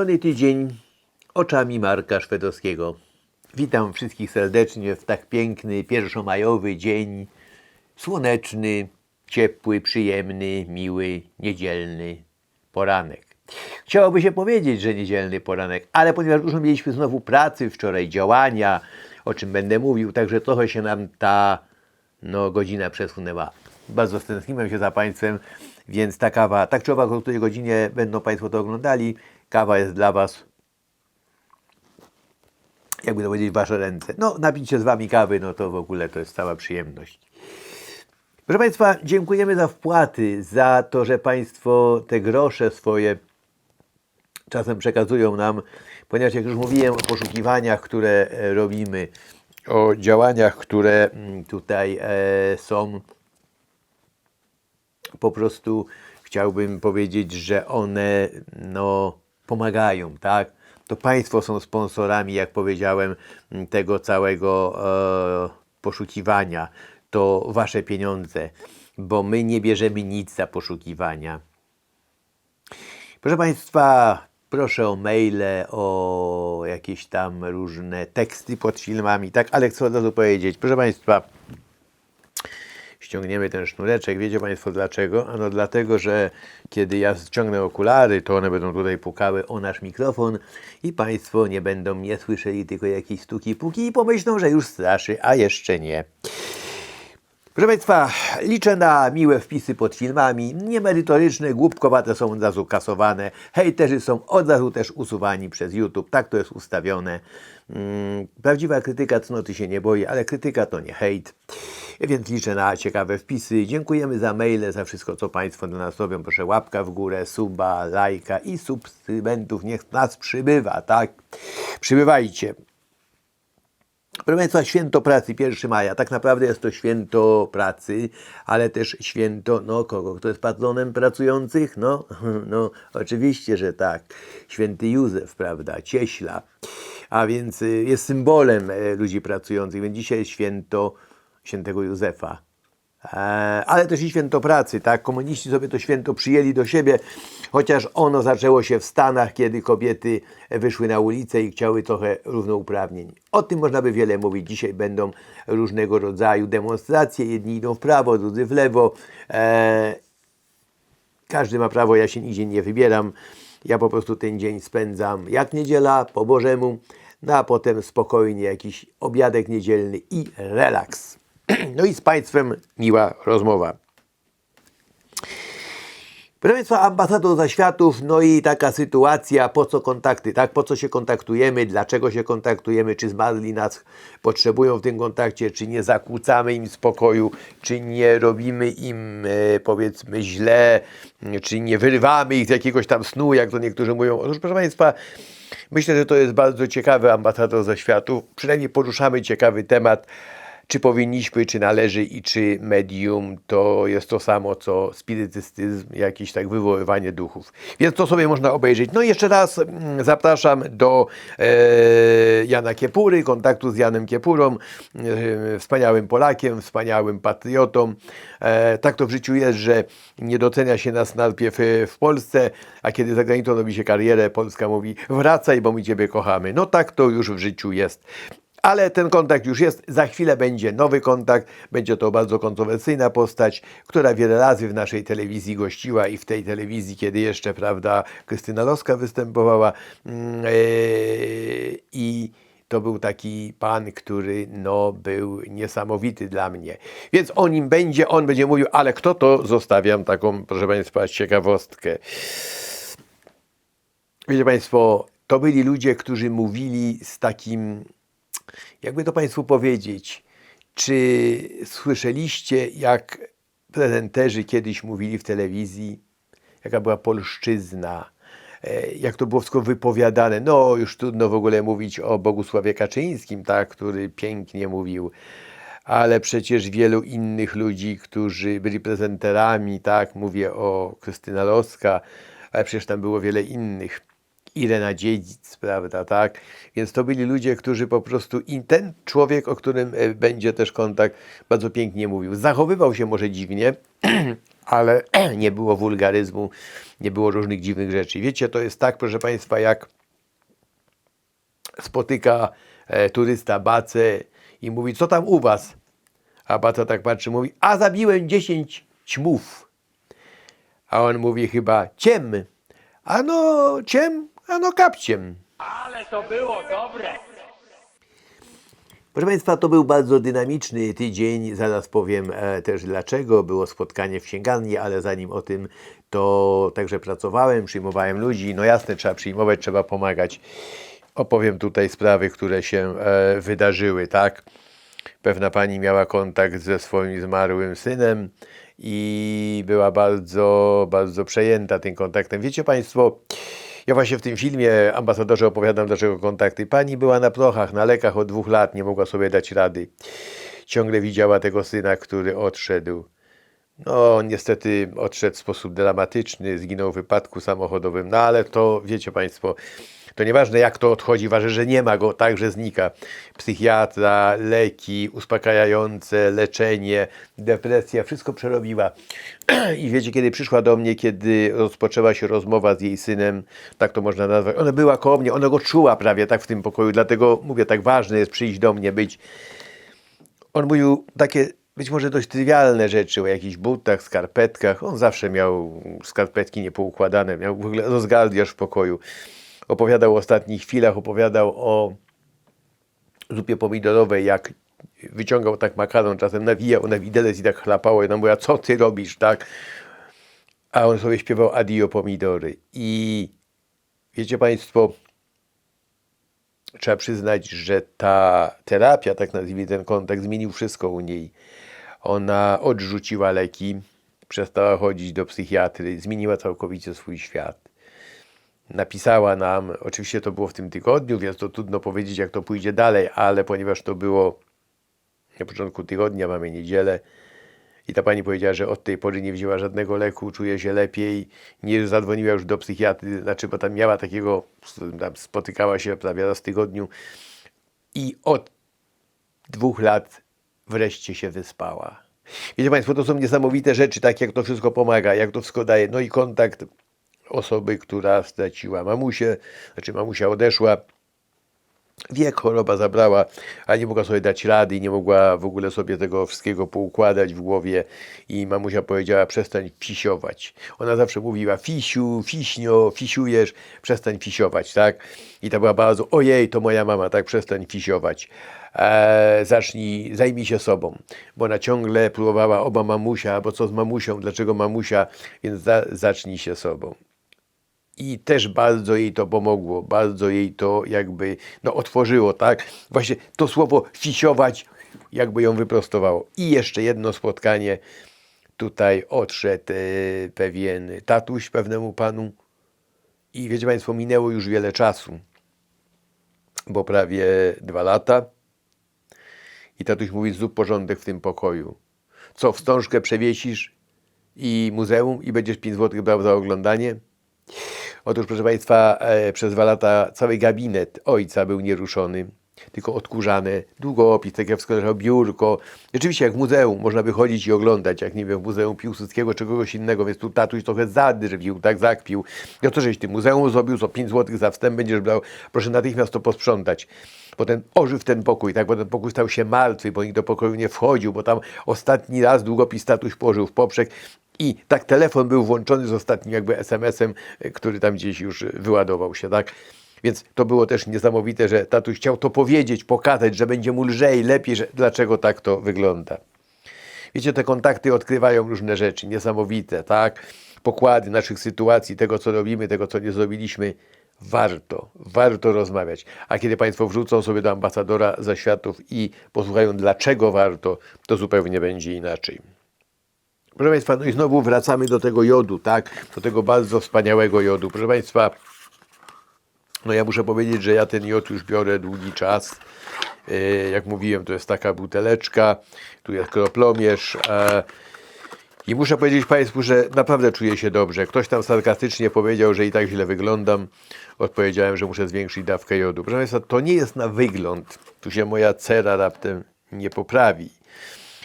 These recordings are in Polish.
Miniony tydzień oczami Marka Szwedowskiego. Witam wszystkich serdecznie w tak piękny pierwszomajowy dzień. Słoneczny, ciepły, przyjemny, miły, niedzielny poranek. Chciałoby się powiedzieć, że niedzielny poranek, ale ponieważ dużo mieliśmy znowu pracy, wczoraj działania, o czym będę mówił, także trochę się nam ta no, godzina przesunęła. Bardzo stęskniłem się za Państwem, więc ta kawa, tak czy owak, o której godzinie będą Państwo to oglądali, kawa jest dla Was, jakby to powiedzieć, Wasze ręce. No, napić z Wami kawy, no to w ogóle to jest cała przyjemność. Proszę Państwa, dziękujemy za wpłaty, za to, że Państwo te grosze swoje czasem przekazują nam, ponieważ jak już mówiłem o poszukiwaniach, które e, robimy, o działaniach, które mm, tutaj e, są, po prostu chciałbym powiedzieć, że one no, pomagają, tak? To Państwo są sponsorami, jak powiedziałem, tego całego e, poszukiwania. To Wasze pieniądze, bo my nie bierzemy nic za poszukiwania. Proszę Państwa, proszę o maile, o jakieś tam różne teksty pod filmami, tak? Ale chcę od razu powiedzieć, proszę Państwa, ściągniemy ten sznureczek. Wiecie Państwo dlaczego? Ano dlatego, że kiedy ja ściągnę okulary, to one będą tutaj pukały o nasz mikrofon i Państwo nie będą mnie słyszeli, tylko jakieś stuki, puki i pomyślą, że już straszy, a jeszcze nie. Proszę Państwa, liczę na miłe wpisy pod filmami, niemerytoryczne, głupkowate są od razu kasowane, hejterzy są od razu też usuwani przez YouTube, tak to jest ustawione. Mm, Prawdziwa krytyka cnoty się nie boi, ale krytyka to nie hejt, więc liczę na ciekawe wpisy. Dziękujemy za maile, za wszystko, co Państwo do nas robią. Proszę łapka w górę, suba, lajka i subskrybentów, niech nas przybywa, tak? Przybywajcie. Proszę Państwa, święto pracy 1 maja. Tak naprawdę jest to święto pracy, ale też święto, no kogo? Kto jest patronem pracujących? No, no oczywiście, że tak. Święty Józef, prawda? Cieśla. A więc y, jest symbolem e, ludzi pracujących, więc dzisiaj jest święto świętego Józefa. E, ale też i święto pracy, tak? Komuniści sobie to święto przyjęli do siebie, chociaż ono zaczęło się w Stanach, kiedy kobiety wyszły na ulicę i chciały trochę równouprawnień. O tym można by wiele mówić. Dzisiaj będą różnego rodzaju demonstracje. Jedni idą w prawo, drudzy w lewo. E, każdy ma prawo, ja się nigdzie nie wybieram. Ja po prostu ten dzień spędzam jak niedziela, po Bożemu, no a potem spokojnie jakiś obiadek niedzielny i relaks. No i z Państwem miła rozmowa. Proszę Państwa, ambasador zaświatów, no i taka sytuacja, po co kontakty, tak? Po co się kontaktujemy, dlaczego się kontaktujemy, czy zmarli nas potrzebują w tym kontakcie, czy nie zakłócamy im spokoju, czy nie robimy im, e, powiedzmy, źle, czy nie wyrywamy ich z jakiegoś tam snu, jak to niektórzy mówią. Otóż, proszę Państwa, myślę, że to jest bardzo ciekawy ambasador zaświatów, przynajmniej poruszamy ciekawy temat, czy powinniśmy, czy należy i czy medium to jest to samo, co spirytystyzm, jakieś tak wywoływanie duchów. Więc to sobie można obejrzeć. No i jeszcze raz mm, zapraszam do e, Jana Kiepury, kontaktu z Janem Kiepurą, e, wspaniałym Polakiem, wspaniałym patriotą. E, tak to w życiu jest, że nie docenia się nas najpierw e, w Polsce, a kiedy za granicą robi się karierę, Polska mówi wracaj, bo my Ciebie kochamy. No tak to już w życiu jest. Ale ten kontakt już jest, za chwilę będzie nowy kontakt, będzie to bardzo kontrowersyjna postać, która wiele razy w naszej telewizji gościła i w tej telewizji, kiedy jeszcze, prawda, Krystyna Loska występowała e, i to był taki pan, który no, był niesamowity dla mnie. Więc o nim będzie, on będzie mówił, ale kto to, zostawiam taką, proszę Państwa, ciekawostkę. Wiecie Państwo, to byli ludzie, którzy mówili z takim jakby to Państwu powiedzieć, czy słyszeliście, jak prezenterzy kiedyś mówili w telewizji, jaka była polszczyzna, e, jak to było wszystko wypowiadane. No, już trudno w ogóle mówić o Bogusławie Kaczyńskim, tak, który pięknie mówił, ale przecież wielu innych ludzi, którzy byli prezenterami, tak, mówię o Krystyna Loska, ale przecież tam było wiele innych. Irena Dziedzic, prawda, tak? Więc to byli ludzie, którzy po prostu, i ten człowiek, o którym e, będzie też kontakt, bardzo pięknie mówił. Zachowywał się może dziwnie, ale nie było wulgaryzmu, nie było różnych dziwnych rzeczy. Wiecie, to jest tak, proszę Państwa, jak spotyka e, turysta Bacę i mówi, co tam u was? A Baca tak patrzy, mówi, a zabiłem 10 ćmów. A on mówi chyba, ciem. A no, ciem, a no kapciem. Ale to było dobre! Proszę Państwa, to był bardzo dynamiczny tydzień. Zaraz powiem e, też dlaczego. Było spotkanie w księgarni, ale zanim o tym, to także pracowałem, przyjmowałem ludzi. No jasne, trzeba przyjmować, trzeba pomagać. Opowiem tutaj sprawy, które się e, wydarzyły, tak? Pewna pani miała kontakt ze swoim zmarłym synem i była bardzo, bardzo przejęta tym kontaktem. Wiecie Państwo, ja właśnie w tym filmie ambasadorze opowiadam, dlaczego kontakty. Pani była na prochach, na lekach od dwóch lat, nie mogła sobie dać rady. Ciągle widziała tego syna, który odszedł. No, niestety odszedł w sposób dramatyczny, zginął w wypadku samochodowym, no ale to wiecie Państwo, to nieważne jak to odchodzi, ważne, że nie ma go, także znika. Psychiatra, leki, uspokajające, leczenie, depresja, wszystko przerobiła. I wiecie, kiedy przyszła do mnie, kiedy rozpoczęła się rozmowa z jej synem, tak to można nazwać, ona była koło mnie, ona go czuła prawie tak w tym pokoju, dlatego mówię, tak ważne jest przyjść do mnie, być. On mówił takie być może dość trywialne rzeczy o jakichś butach, skarpetkach. On zawsze miał skarpetki niepoukładane, miał w ogóle rozgardiaż w pokoju. Opowiadał o ostatnich chwilach, opowiadał o zupie pomidorowej, jak wyciągał tak makaron, czasem nawijał na widelec i tak chlapało. I ona mówiła, co ty robisz, tak? A on sobie śpiewał adio pomidory. I wiecie Państwo, trzeba przyznać, że ta terapia, tak nazwijmy ten kontakt, zmienił wszystko u niej. Ona odrzuciła leki, przestała chodzić do psychiatry, zmieniła całkowicie swój świat. Napisała nam, oczywiście to było w tym tygodniu, więc to trudno powiedzieć, jak to pójdzie dalej, ale ponieważ to było na początku tygodnia, mamy niedzielę, i ta pani powiedziała, że od tej pory nie wzięła żadnego leku, czuje się lepiej, nie zadzwoniła już do psychiatry, znaczy, bo tam miała takiego, tam spotykała się prawie raz w tygodniu i od dwóch lat wreszcie się wyspała. Wiecie Państwo, to są niesamowite rzeczy, tak jak to wszystko pomaga, jak to wszystko daje. No i kontakt osoby, która straciła mamusię, znaczy mamusia odeszła, wiek choroba zabrała, a nie mogła sobie dać rady i nie mogła w ogóle sobie tego wszystkiego poukładać w głowie i mamusia powiedziała przestań fisiować. Ona zawsze mówiła fisiu, fiśnio, fisiujesz, przestań fisiować, tak? I to była bardzo, ojej, to moja mama, tak, przestań fisiować. Eee, zacznij, zajmij się sobą, bo ona ciągle próbowała oba mamusia, albo co z mamusią, dlaczego mamusia, więc za, zacznij się sobą i też bardzo jej to pomogło, bardzo jej to jakby no, otworzyło, tak? Właśnie to słowo fisiować jakby ją wyprostowało. I jeszcze jedno spotkanie. Tutaj odszedł e, pewien tatuś pewnemu panu i wiecie Państwo, minęło już wiele czasu, bo prawie dwa lata i tatuś mówi, zrób porządek w tym pokoju. Co, wstążkę przewiesisz i muzeum i będziesz 5 zł brał za oglądanie? Otóż, proszę Państwa, e, przez dwa lata cały gabinet ojca był nieruszony, tylko odkurzane, długopis, tak jak wskazał, biurko. Rzeczywiście jak w muzeum, można by chodzić i oglądać, jak nie wiem, w Muzeum Piłsudskiego czy kogoś innego, więc tu tatuś trochę zadrwił, tak zakpił. No co żeś ty muzeum zrobił, co 5 zł za wstęp będziesz brał, proszę natychmiast to posprzątać. Potem ożyw ten pokój, tak, bo ten pokój stał się martwy, bo nikt do pokoju nie wchodził, bo tam ostatni raz długopis tatuś położył w poprzek i tak telefon był włączony z ostatnim jakby SMS-em, y, który tam gdzieś już wyładował się, tak? Więc to było też niesamowite, że tatuś chciał to powiedzieć, pokazać, że będzie mu lżej, lepiej, że dlaczego tak to wygląda. Wiecie, te kontakty odkrywają różne rzeczy, niesamowite, tak? Pokłady naszych sytuacji, tego co robimy, tego co nie zrobiliśmy. Warto, warto rozmawiać. A kiedy Państwo wrzucą sobie do ambasadora zaświatów i posłuchają, dlaczego warto, to zupełnie będzie inaczej. Proszę Państwa, no i znowu wracamy do tego jodu, tak? Do tego bardzo wspaniałego jodu. Proszę Państwa, no ja muszę powiedzieć, że ja ten jod już biorę długi czas. E, Jak mówiłem, to jest taka buteleczka, tu jest kroplomierz. e, I muszę powiedzieć Państwu, że naprawdę czuję się dobrze. Ktoś tam sarkastycznie powiedział, że i tak źle wyglądam. Odpowiedziałem, że muszę zwiększyć dawkę jodu. Proszę Państwa, to nie jest na wygląd. Tu się moja cera raptem nie poprawi.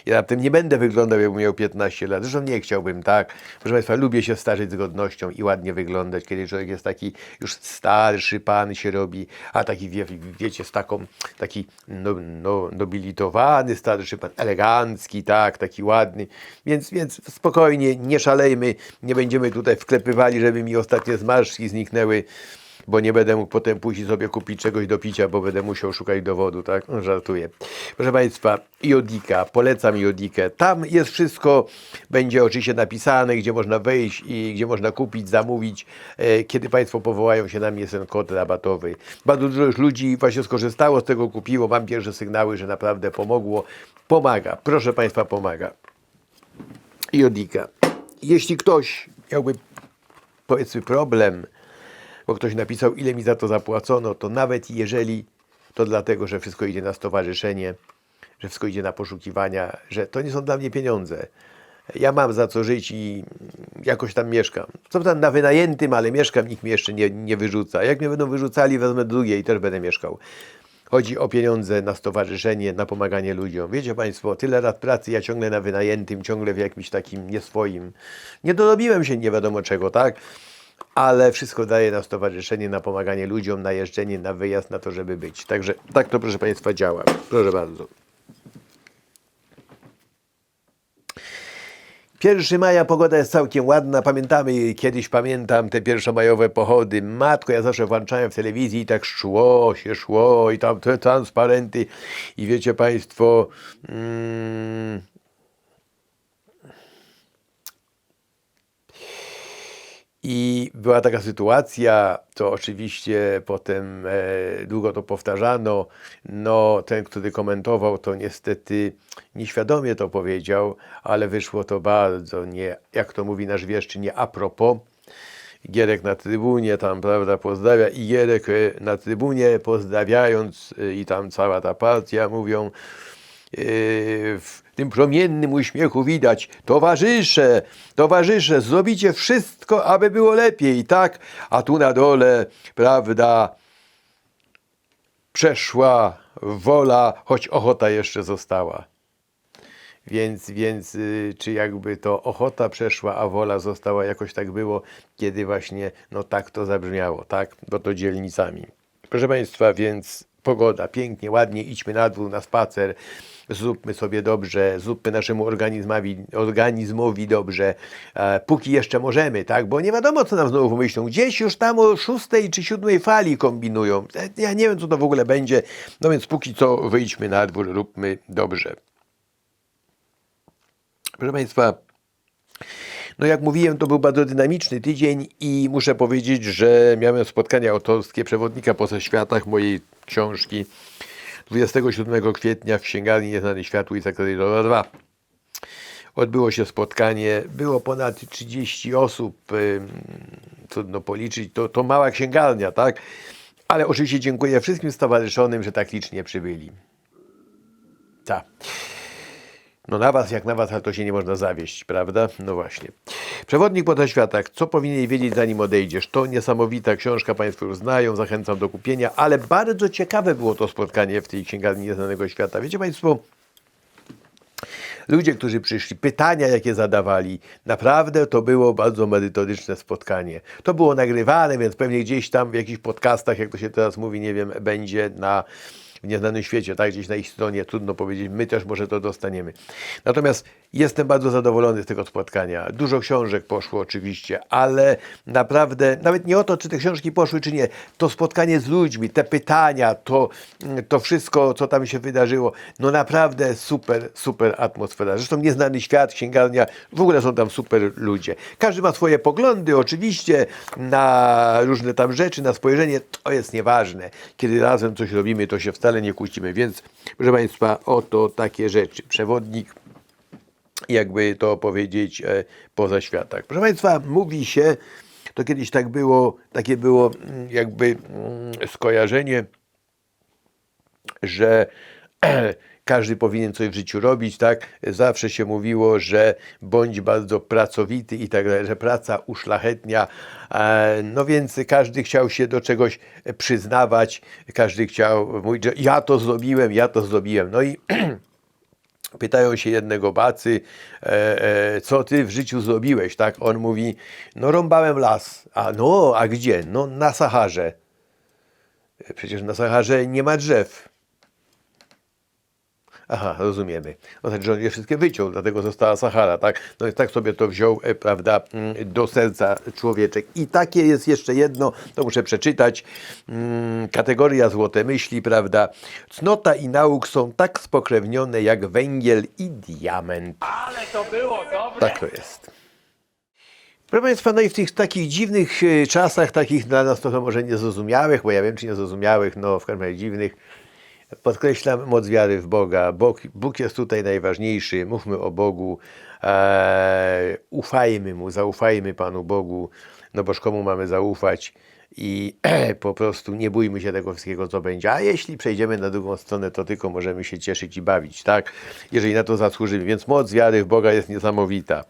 Ja tym nie będę wyglądał, jakbym miał 15 lat. Zresztą nie chciałbym, tak? Proszę Państwa, lubię się starzeć z godnością i ładnie wyglądać, kiedy człowiek jest taki już starszy, pan się robi, a taki, wie, wiecie, z taką, taki no, no, nobilitowany starszy pan, elegancki, tak, taki ładny. Więc, więc spokojnie, nie szalejmy, nie będziemy tutaj wklepywali, żeby mi ostatnie zmarszczki zniknęły bo nie będę mógł potem pójść i sobie kupić czegoś do picia, bo będę musiał szukać dowodu, tak? No, żartuję. Proszę Państwa, Jodika, polecam Jodikę. Tam jest wszystko, będzie oczywiście napisane, gdzie można wejść i gdzie można kupić, zamówić. E, kiedy Państwo powołają się na mnie, jest ten kod rabatowy. Bardzo dużo już ludzi właśnie skorzystało z tego, kupiło. Mam pierwsze sygnały, że naprawdę pomogło. Pomaga, proszę Państwa, pomaga. Jodika. Jeśli ktoś miałby, powiedzmy, problem, bo ktoś napisał, ile mi za to zapłacono, to nawet jeżeli to dlatego, że wszystko idzie na stowarzyszenie, że wszystko idzie na poszukiwania, że to nie są dla mnie pieniądze. Ja mam za co żyć i jakoś tam mieszkam. Co tam na wynajętym, ale mieszkam, nikt mnie jeszcze nie, nie wyrzuca. Jak mnie będą wyrzucali, wezmę drugie i też będę mieszkał. Chodzi o pieniądze na stowarzyszenie, na pomaganie ludziom. Wiecie Państwo, tyle lat pracy, ja ciągle na wynajętym, ciągle w jakimś takim nieswoim. Nie dorobiłem się nie wiadomo czego, tak? Ale wszystko daje na stowarzyszenie, na pomaganie ludziom, na jeżdżenie, na wyjazd, na to, żeby być. Także tak to, proszę Państwa, działa. Proszę bardzo. 1 maja pogoda jest całkiem ładna. Pamiętamy, kiedyś pamiętam te pierwszomajowe pochody. Matko, ja zawsze włączałem w telewizji i tak szło się, szło i tam te transparenty. I wiecie Państwo, mm, I była taka sytuacja, to oczywiście potem e, długo to powtarzano. No, ten, który komentował, to niestety nieświadomie to powiedział, ale wyszło to bardzo nie, jak to mówi nasz wieszczy, nie a propos. Gierek na trybunie tam, prawda, pozdrawia i Gierek e, na trybunie pozdrawiając e, i tam cała ta partia mówią, w tym promiennym uśmiechu widać, towarzysze, towarzysze, zrobicie wszystko, aby było lepiej, tak? A tu na dole, prawda, przeszła wola, choć ochota jeszcze została. Więc, więc y, czy jakby to ochota przeszła, a wola została, jakoś tak było, kiedy właśnie, no tak to zabrzmiało, tak? Bo to dzielnicami. Proszę Państwa, więc pogoda, pięknie, ładnie, idźmy na dwór, na spacer, zróbmy sobie dobrze, zróbmy naszemu organizmowi, organizmowi dobrze, e, póki jeszcze możemy, tak? Bo nie wiadomo, co nam znowu pomyślą. Gdzieś już tam o szóstej czy siódmej fali kombinują. E, Ja nie wiem, co to w ogóle będzie. No więc póki co wyjdźmy na dwór, róbmy dobrze. Proszę Państwa, no jak mówiłem, to był bardzo dynamiczny tydzień i muszę powiedzieć, że miałem spotkanie autorskie przewodnika po światach mojej książki 27 kwietnia w księgarni Nieznany Świat ulica Korydora 2. Odbyło się spotkanie, było ponad 30 osób, trudno policzyć, to, to mała księgarnia, tak? Ale oczywiście dziękuję wszystkim stowarzyszonym, że tak licznie przybyli. Tak. No na was jak na was, ale to się nie można zawieść, prawda? No właśnie. Przewodnik po tych światach. Co powinien wiedzieć zanim odejdziesz? To niesamowita książka, Państwo już znają, zachęcam do kupienia, ale bardzo ciekawe było to spotkanie w tej księgarni Nieznanego Świata. Wiecie Państwo, ludzie, którzy przyszli, pytania, jakie zadawali, naprawdę to było bardzo merytoryczne spotkanie. To było nagrywane, więc pewnie gdzieś tam w jakichś podcastach, jak to się teraz mówi, nie wiem, będzie na w nieznanym świecie, tak, gdzieś na ich stronie, trudno powiedzieć, my też może to dostaniemy. Natomiast jestem bardzo zadowolony z tego spotkania. Dużo książek poszło oczywiście, ale naprawdę, nawet nie o to, czy te książki poszły, czy nie, to spotkanie z ludźmi, te pytania, to, to wszystko, co tam się wydarzyło, no naprawdę super, super atmosfera. Zresztą nieznany świat, księgarnia, w ogóle są tam super ludzie. Każdy ma swoje poglądy, oczywiście, na różne tam rzeczy, na spojrzenie, to jest nieważne. Kiedy razem coś robimy, to się wcale nie kłócimy, więc proszę Państwa, oto takie rzeczy. Przewodnik jakby to powiedzieć, e, poza światach. Proszę Państwa, mówi się, to kiedyś tak było, takie było mm, jakby mm, skojarzenie, że każdy powinien coś w życiu robić, tak? Zawsze się mówiło, że bądź bardzo pracowity i tak dalej, że praca uszlachetnia. E, No więc każdy chciał się do czegoś przyznawać, każdy chciał mówić, że ja to zrobiłem, ja to zrobiłem. No i Pytają się jednego bacy, e, e, co ty w życiu zrobiłeś, tak? On mówi, no rąbałem las. A no, a gdzie? No na Saharze. E, Przecież na Saharze nie ma drzew. Aha, rozumiemy. No znaczy, że on je wszystkie wyciął, dlatego została Sahara, tak? No i tak sobie to wziął, e, prawda, mm, do serca człowieczek. I takie jest jeszcze jedno, to muszę przeczytać. Mm, Kategoria złote myśli, prawda? Cnota i nauk są tak spokrewnione jak węgiel i diament. Ale to było dobre. Tak to jest. Proszę Państwa, no i w tych takich dziwnych e, czasach, takich dla nas trochę może niezrozumiałych, bo ja wiem, czy niezrozumiałych, no w każdym razie dziwnych, podkreślam moc wiary w Boga. Bóg, Bóg jest tutaj najważniejszy, mówmy o Bogu, e, ufajmy Mu, zaufajmy Panu Bogu, no boż komu mamy zaufać i po prostu nie bójmy się tego wszystkiego, co będzie. A jeśli przejdziemy na drugą stronę, to tylko możemy się cieszyć i bawić, tak? Jeżeli na to zasłużymy. Więc moc wiary w Boga jest niesamowita.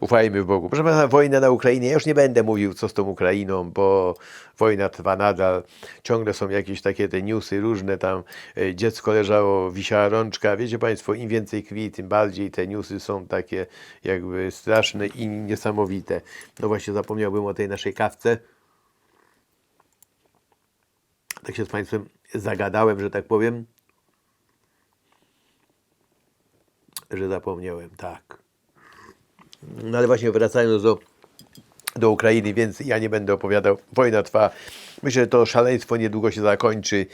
Ufajmy w Bogu. Proszę Państwa, wojna na Ukrainie. Ja już nie będę mówił, co z tą Ukrainą, bo wojna trwa nadal. Ciągle są jakieś takie te newsy różne tam. e, Dziecko leżało, wisiała rączka. Wiecie Państwo, im więcej krwi, tym bardziej te newsy są takie jakby straszne i niesamowite. No właśnie zapomniałbym o tej naszej kawce tak się z Państwem zagadałem, że tak powiem, że zapomniałem, tak. No ale właśnie wracając do, do Ukrainy, więc ja nie będę opowiadał. Wojna trwa. Myślę, że to szaleństwo niedługo się zakończy.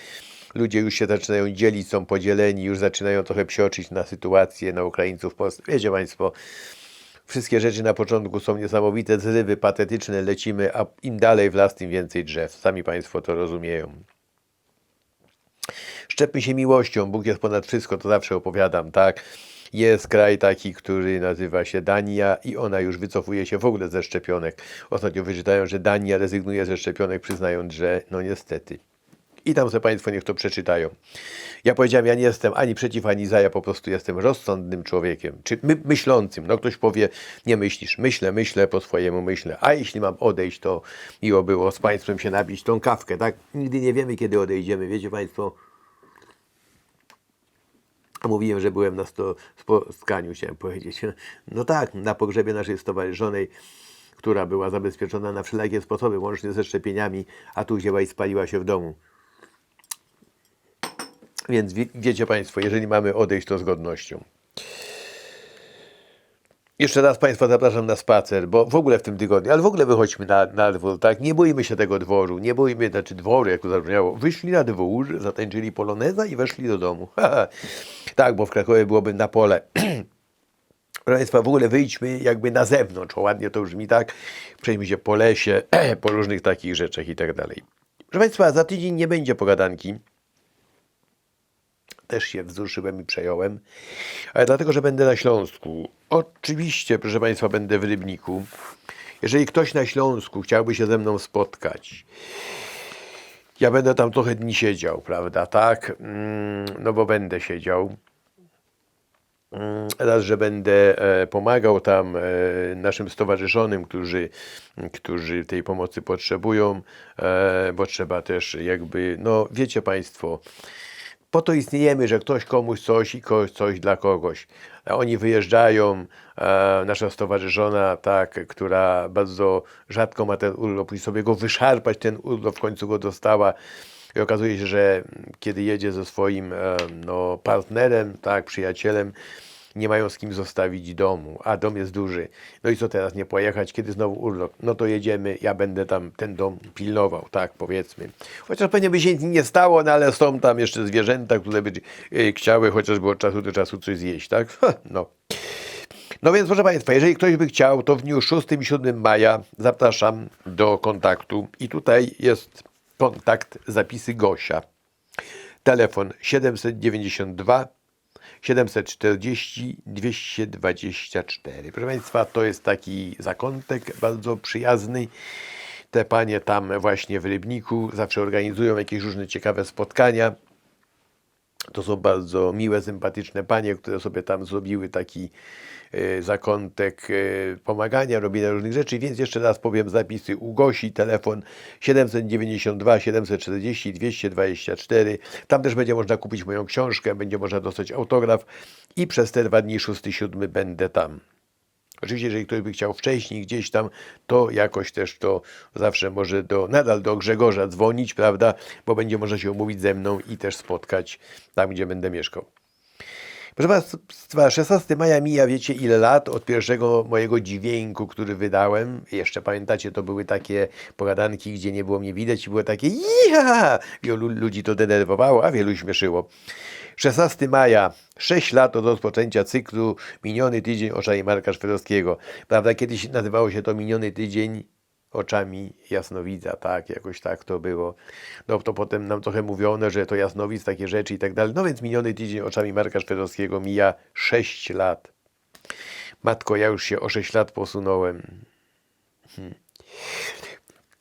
Ludzie już się zaczynają dzielić, są podzieleni, już zaczynają trochę psioczyć na sytuację, na Ukraińców w Polsce. Wiecie Państwo, Wszystkie rzeczy na początku są niesamowite, zrywy, patetyczne, lecimy, a im dalej w las, tym więcej drzew. Sami Państwo to rozumieją. Szczepmy się miłością, Bóg jest ponad wszystko, to zawsze opowiadam, tak? Jest kraj taki, który nazywa się Dania i ona już wycofuje się w ogóle ze szczepionek. Ostatnio wyczytają, że Dania rezygnuje ze szczepionek, przyznając, że no niestety. I tam sobie Państwo niech to przeczytają. Ja powiedziałem, ja nie jestem ani przeciw, ani za, ja po prostu jestem rozsądnym człowiekiem, czy my, myślącym. No ktoś powie, nie myślisz, myślę, myślę, po swojemu myślę. A jeśli mam odejść, to miło było z Państwem się nabić tą kawkę, tak? Nigdy nie wiemy, kiedy odejdziemy, wiecie Państwo. Mówiłem, że byłem na sto, spotkaniu, chciałem powiedzieć. No tak, na pogrzebie naszej stowarzyszonej, która była zabezpieczona na wszelakie sposoby, łącznie ze szczepieniami, a tu wzięła i spaliła się w domu. Więc wie, wiecie Państwo, jeżeli mamy odejść, to z godnością. Jeszcze raz Państwa zapraszam na spacer, bo w ogóle w tym tygodniu, ale w ogóle wychodźmy na, na dwór, tak? Nie boimy się tego dworu, nie boimy, znaczy dworu, jak to zabrzmiało. Wyszli na dwór, zatańczyli poloneza i weszli do domu. tak, bo w Krakowie byłoby na pole. Proszę Państwa, w ogóle wyjdźmy jakby na zewnątrz, o, ładnie to brzmi tak, przejdźmy się po lesie, po różnych takich rzeczach i tak dalej. Proszę Państwa, za tydzień nie będzie pogadanki też się wzruszyłem i przejąłem, ale dlatego, że będę na Śląsku. Oczywiście, proszę Państwa, będę w Rybniku. Jeżeli ktoś na Śląsku chciałby się ze mną spotkać, ja będę tam trochę dni siedział, prawda, tak? Mm, No bo będę siedział. Mm, Raz, że będę e, pomagał tam e, naszym stowarzyszonym, którzy, którzy tej pomocy potrzebują, e, bo trzeba też jakby, no wiecie Państwo, po to istniejemy, że ktoś komuś coś i kogoś coś dla kogoś. Oni wyjeżdżają, e, nasza stowarzyszona, tak, która bardzo rzadko ma ten urlop, musi sobie go wyszarpać, ten urlop w końcu go dostała. I okazuje się, że kiedy jedzie ze swoim e, no, partnerem, tak, przyjacielem, nie mają z kim zostawić domu, a dom jest duży. No i co teraz, nie pojechać, kiedy znowu urlop? No to jedziemy, ja będę tam ten dom pilnował, tak powiedzmy. Chociaż pewnie by się nic nie stało, no ale są tam jeszcze zwierzęta, które by y, chciały chociażby od czasu do czasu coś zjeść, tak? No. No więc proszę Państwa, jeżeli ktoś by chciał, to w dniu 6 i 7 maja zapraszam do kontaktu i tutaj jest kontakt, zapisy Gosia. Telefon 792 740 224. Proszę Państwa, to jest taki zakątek bardzo przyjazny. Te panie tam właśnie w Rybniku zawsze organizują jakieś różne ciekawe spotkania. To są bardzo miłe, sympatyczne panie, które sobie tam zrobiły taki e, zakątek e, pomagania, robienia różnych rzeczy. Więc jeszcze raz powiem zapisy u Gosi, telefon 792 740 224. Tam też będzie można kupić moją książkę, będzie można dostać autograf i przez te dwa dni 6-7 będę tam. Oczywiście, jeżeli ktoś by chciał wcześniej gdzieś tam, to jakoś też to zawsze może do, nadal do Grzegorza dzwonić, prawda? Bo będzie można się umówić ze mną i też spotkać tam, gdzie będę mieszkał. Proszę Państwa, 16 maja mija, wiecie ile lat od pierwszego mojego dźwięku, który wydałem. Jeszcze pamiętacie, to były takie pogadanki, gdzie nie było mnie widać i było takie ja! Wielu ludzi to denerwowało, a wielu śmieszyło. 16 maja, 6 lat od rozpoczęcia cyklu Miniony tydzień oczami Marka Szwedowskiego. Prawda, kiedyś nazywało się to Miniony tydzień oczami jasnowidza, tak, jakoś tak to było. No to potem nam trochę mówiono, że to jasnowidz, takie rzeczy i tak dalej. No więc miniony tydzień oczami Marka Szwedowskiego mija 6 lat. Matko, ja już się o 6 lat posunąłem. Hmm.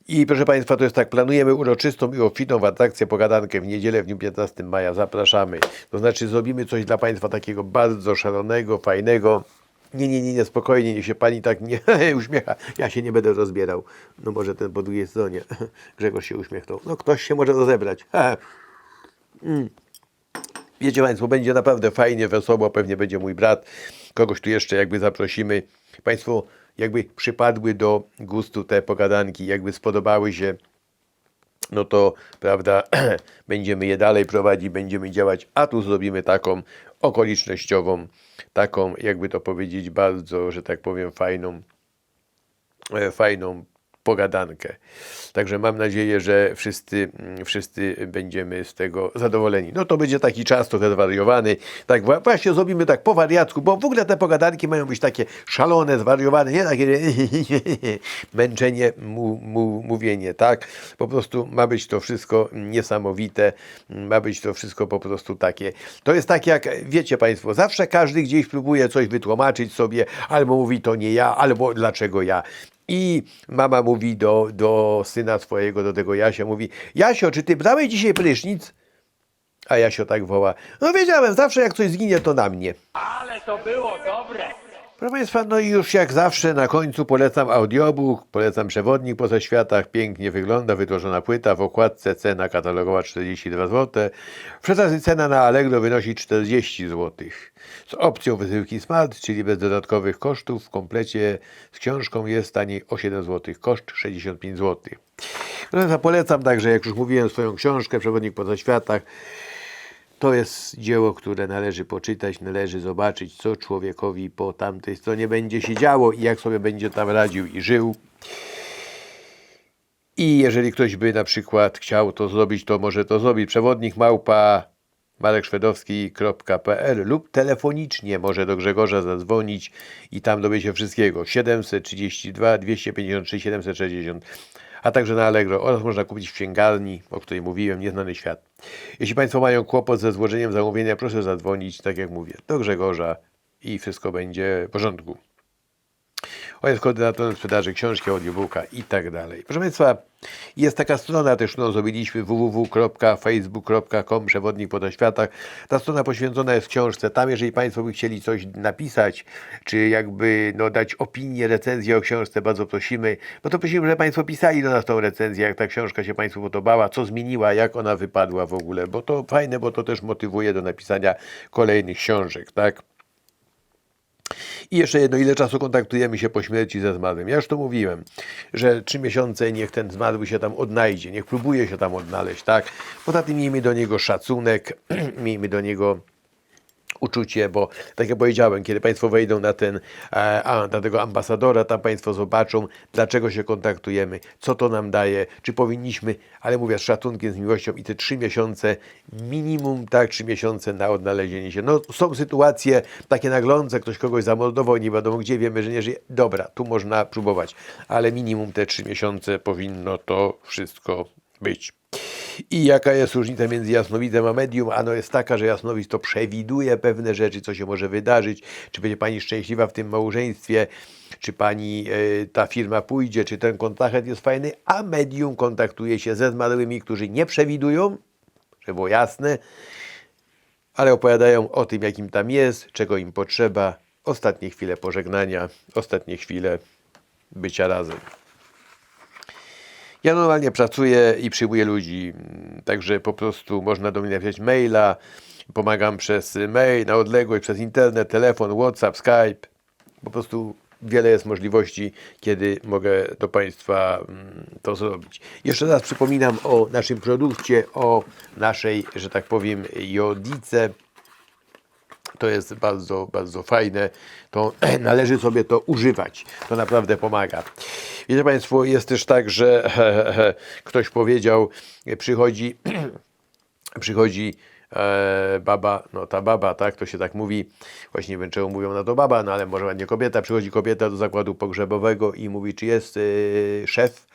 I proszę Państwa, to jest tak, planujemy uroczystą i obfitą atrakcję pogadankę w niedzielę w dniu 15 maja. Zapraszamy. To znaczy zrobimy coś dla Państwa takiego bardzo szalonego, fajnego. Nie, nie, nie, nie, spokojnie, niech się Pani tak nie uśmiecha. Ja się nie będę rozbierał. No może ten po drugiej stronie. Grzegorz się uśmiechnął. No ktoś się może rozebrać. Mm. Wiecie Państwo, będzie naprawdę fajnie, wesoło, pewnie będzie mój brat, kogoś tu jeszcze jakby zaprosimy. Państwo jakby przypadły do gustu te pogadanki, jakby spodobały się, no to prawda, będziemy je dalej prowadzić, będziemy działać, a tu zrobimy taką okolicznościową, taką jakby to powiedzieć bardzo, że tak powiem, fajną, e, fajną pogadankę. Także mam nadzieję, że wszyscy, mm, wszyscy będziemy z tego zadowoleni. No to będzie taki czas trochę zwariowany. Tak wła- właśnie zrobimy tak po wariacku, bo w ogóle te pogadanki mają być takie szalone, zwariowane, nie takie męczenie, mu, mu, mówienie, tak? Po prostu ma być to wszystko niesamowite, ma być to wszystko po prostu takie. To jest tak jak, wiecie Państwo, zawsze każdy gdzieś próbuje coś wytłumaczyć sobie, albo mówi to nie ja, albo dlaczego ja. I mama mówi do, do syna swojego, do tego Jasia, mówi Jasio, czy ty brałeś dzisiaj prysznic? A Jasio tak woła, no wiedziałem, zawsze jak coś zginie, to na mnie. Ale to było dobre. Proszę Państwa, no i już jak zawsze na końcu polecam audiobook, polecam przewodnik po zaświatach, pięknie wygląda, wytworzona płyta, w okładce cena katalogowa 42 zł, w przetazy cena na Allegro wynosi 40 zł. Z opcją wysyłki smart, czyli bez dodatkowych kosztów, w komplecie z książką jest taniej o 7 zł, koszt 65 zł. Państwa, polecam także, jak już mówiłem, swoją książkę, przewodnik po zaświatach, to jest dzieło, które należy poczytać, należy zobaczyć, co człowiekowi po tamtej stronie będzie się działo i jak sobie będzie tam radził i żył. I jeżeli ktoś by na przykład chciał to zrobić, to może to zrobić. Przewodnik małpa marekszwedowski.pl lub telefonicznie może do Grzegorza zadzwonić i tam dowie się wszystkiego. 732 253 760 a także na Allegro oraz można kupić w księgarni, o której mówiłem, Nieznany Świat. Jeśli Państwo mają kłopot ze złożeniem zamówienia, proszę zadzwonić, tak jak mówię, do Grzegorza i wszystko będzie w porządku. On jest koordynatorem sprzedaży książki, audiobooka i tak dalej. Proszę Państwa, jest taka strona też, którą zrobiliśmy www.facebook.com przewodnik po. Ta strona poświęcona jest książce. Tam, jeżeli Państwo by chcieli coś napisać, czy jakby no, dać opinię, recenzję o książce, bardzo prosimy. No to prosimy, żeby Państwo pisali do nas tą recenzję, jak ta książka się Państwu podobała, co zmieniła, jak ona wypadła w ogóle, bo to fajne, bo to też motywuje do napisania kolejnych książek, tak? I jeszcze jedno, ile czasu kontaktujemy się po śmierci ze zmarłym. Ja już to mówiłem, że trzy miesiące niech ten zmarły się tam odnajdzie, niech próbuje się tam odnaleźć, tak? Poza tym miejmy do niego szacunek, miejmy do niego uczucie, bo tak jak powiedziałem, kiedy Państwo wejdą na ten, e, a, na tego ambasadora, tam Państwo zobaczą, dlaczego się kontaktujemy, co to nam daje, czy powinniśmy, ale mówię z szacunkiem, z miłością i te trzy miesiące, minimum tak, trzy miesiące na odnalezienie się. No są sytuacje takie naglące, ktoś kogoś zamordował, nie wiadomo gdzie, wiemy, że nie żyje. Dobra, tu można próbować, ale minimum te trzy miesiące powinno to wszystko być. I jaka jest różnica między jasnowidzem a medium? Ano jest taka, że jasnowidz to przewiduje pewne rzeczy, co się może wydarzyć, czy będzie pani szczęśliwa w tym małżeństwie, czy pani e, ta firma pójdzie, czy ten kontrahent jest fajny, a medium kontaktuje się ze zmarłymi, którzy nie przewidują, żeby było jasne, ale opowiadają o tym, jakim tam jest, czego im potrzeba. Ostatnie chwile pożegnania, ostatnie chwile bycia razem. Ja normalnie pracuję i przyjmuję ludzi, mm, także po prostu można do mnie napisać maila, pomagam przez mail, na odległość, przez internet, telefon, WhatsApp, Skype. Po prostu wiele jest możliwości, kiedy mogę do Państwa mm, to zrobić. Jeszcze raz przypominam o naszym produkcie, o naszej, że tak powiem, jodice. To jest bardzo, bardzo fajne. To należy sobie to używać. To naprawdę pomaga. Wiecie Państwo, jest też tak, że ktoś powiedział, przychodzi, przychodzi e, baba, no ta baba, tak, to się tak mówi, właśnie nie wiem czemu mówią na to baba, no ale może ładnie kobieta, przychodzi kobieta do zakładu pogrzebowego i mówi, czy jest e, szef,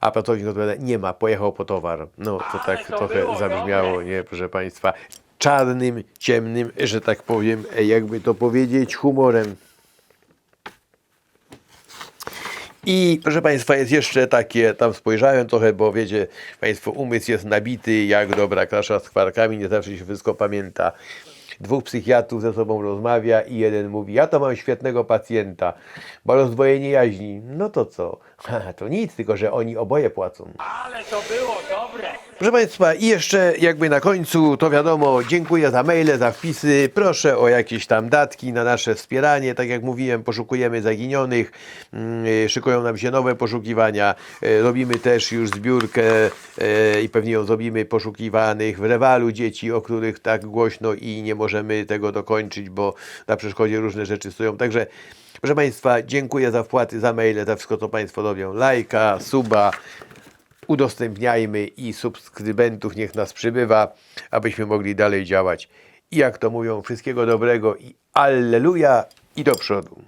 a pracownik odpowiada, nie ma, pojechał po towar. No to Ale tak to trochę było zabrzmiało, dobre. nie, proszę Państwa, czarnym, ciemnym, że tak powiem, e, jakby to powiedzieć, humorem. I proszę Państwa, jest jeszcze takie, tam spojrzałem trochę, bo wiecie Państwo, umysł jest nabity jak dobra kasza z kwarkami, nie zawsze się wszystko pamięta. Dwóch psychiatrów ze sobą rozmawia i jeden mówi, ja to mam świetnego pacjenta, bo rozdwojenie jaźni. No to co? To nic, tylko że oni oboje płacą. Ale to było dobre. Proszę Państwa, i jeszcze jakby na końcu, to wiadomo, dziękuję za maile, za wpisy. Proszę o jakieś tam datki na nasze wspieranie. Tak jak mówiłem, poszukujemy zaginionych, mm, szykują nam się nowe poszukiwania. Y, Robimy też już zbiórkę y, i pewnie ją zrobimy poszukiwanych w rewalu dzieci, o których tak głośno i nie możemy tego dokończyć, bo na przeszkodzie różne rzeczy stoją. Także Proszę Państwa, dziękuję za wpłaty, za maile, za wszystko, co Państwo robią. Lajka, suba, udostępniajmy i subskrybentów niech nas przybywa, abyśmy mogli dalej działać. I jak to mówią, wszystkiego dobrego i alleluja i do przodu.